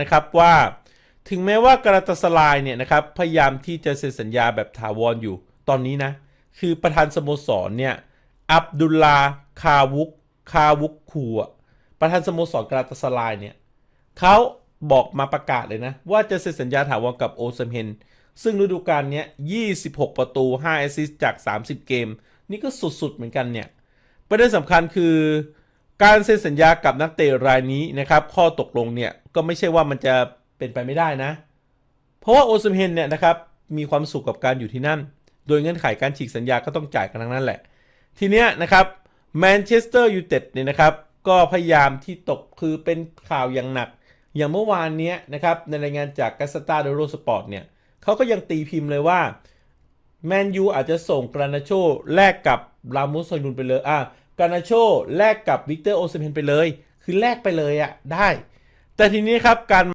นะครับว่าถึงแม้ว่ากราตาสลายเนี่ยนะครับพยายามที่จะเซ็นสัญญาแบบถาวรอยู่ตอนนี้นะ คือประธานสโมสรเนี่ยอับดุลลาคาวุกคาวุกคูประธานสโมสรกราตาสลายเนี่ยเขาบอกมาประกาศเลยนะ ว่าจะเซ็นสัญญาถาวรกับโอซมเฮนซึ่งฤดูกาลเนี้ย26 ประตู 5 แอสซิสต์จาก 30 เกม นี่ก็สุดๆเหมือนกันเนี่ย ประเด็นสำคัญคือ การเซ็นสัญญากับนักเตะรายนี้นะครับ ข้อตกลงเนี่ยก็ไม่ใช่ว่ามันจะเป็นไปไม่ได้นะ เพราะว่าโอซิมเฮนเนี่ยนะครับมีความสุขกับการอยู่ที่นั่น โดยเงื่อนไขการฉีกสัญญาก็ต้องจ่ายกันทั้งนั้นแหละ ทีเนี้ยนะครับแมนเชสเตอร์ยูไนเต็ดเนี่ยนะครับ ก็พยายามที่ตกคือเป็นข่าวอย่างหนัก อย่างเมื่อวานเนี้ยนะครับในรายงานจากกัสตาเดโรสปอร์ตเนี่ยเขาก็ยังตีพิมพ์เลยว่าแมนยูอาจจะส่งกรานาโชแลกกับลามุสซอยนุนไปเลยอะ กรานาโชแลกกับวิกเตอร์โอซิเพนไปเลย คือแลกไปเลยอะได้ แต่ทีนี้ครับการ